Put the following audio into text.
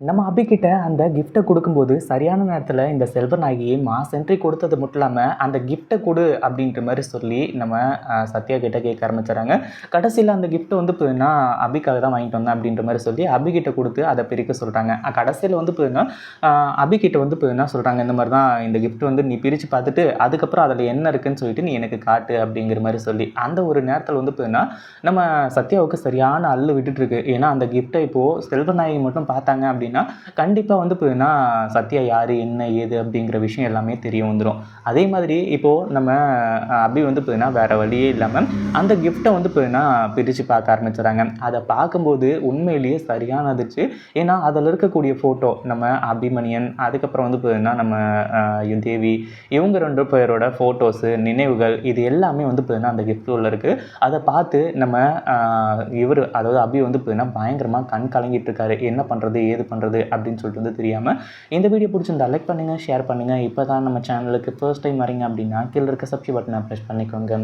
நம்ம அபிக்கிட்ட அந்த கிஃப்ட்டை கொடுக்கும்போது சரியான நேரத்தில் இந்த செல்வநாயகி மாஸ் என்ட்ரி கொடுத்தது மட்டும் இல்லாமல் அந்த கிஃப்ட்டை கொடு அப்படின்ற மாதிரி சொல்லி நம்ம சத்யா கிட்ட கேட்க ஆரம்பிச்சுறாங்க கடைசியில் அந்த கிஃப்ட்டை வந்து போதுன்னா அபிக்காக தான் வாங்கிட்டு வந்தேன் அப்படின்ற மாதிரி சொல்லி அபிகிட்ட கொடுத்து அதை பிரிக்க சொல்கிறாங்க கடைசியில் வந்து போதுன்னா அபிக்கிட்ட வந்து போதுன்னா சொல்கிறாங்க இந்த மாதிரி தான் இந்த கிஃப்ட் வந்து நீ பிரித்து பார்த்துட்டு அதுக்கப்புறம் அதில் என்ன இருக்குன்னு சொல்லிட்டு நீ எனக்கு காட்டு அப்படிங்கிற மாதிரி சொல்லி. அந்த ஒரு நேரத்தில் வந்து போதுன்னா நம்ம சத்யாவுக்கு சரியான அள்ளு விட்டுட்டுருக்கு ஏன்னா அந்த கிஃப்ட்டை இப்போது செல்வநாயகி மட்டும் பார்த்தாங்க அப்படின்னு கண்டிப்பாக வந்து பார்த்தீங்கன்னா சத்யா யார் என்ன ஏது அப்படிங்கிற விஷயம் எல்லாமே தெரிய வந்துடும் அதே மாதிரி இப்போது நம்ம அபி வந்து பார்த்தீங்கன்னா வேறு வழியே இல்லாமல் அந்த கிஃப்ட்டை வந்து பார்த்தீங்கன்னா பிரித்து பார்க்க ஆரம்பிச்சிடறாங்க அதை பார்க்கும்போது உண்மையிலேயே சரியானதுச்சு. ஏன்னா அதில் இருக்கக்கூடிய ஃபோட்டோ நம்ம அபிமணியன் அதுக்கப்புறம் வந்து பார்த்தீங்கன்னா நம்ம தேவி இவங்க ரெண்டு பேரோட ஃபோட்டோஸு நினைவுகள் இது எல்லாமே வந்து பார்த்தீங்கன்னா அந்த கிஃப்ட் உள்ள இருக்குது அதை பார்த்து நம்ம இவர் அதாவது அபி வந்து பார்த்தீங்கன்னா பயங்கரமாக கண் கலங்கிட்டு இருக்காரு. என்ன பண்ணுறது ஏது பண்ணுறது அப்படின்னு சொல்லிட்டு வந்து தெரியாமல் இந்த வீடியோ பிடிச்சிருந்தா லைக் பண்ணுங்கள் ஷேர் பண்ணுங்கள் இப்போ தான் நம்ம சேனலுக்கு ஃபர்ஸ்ட் டைம் வரீங்க அப்படின்னா கீழே இருக்க சப்ஸ்கிரைப் பட்டனை ப்ரெஸ் பண்ணிக்கோங்க.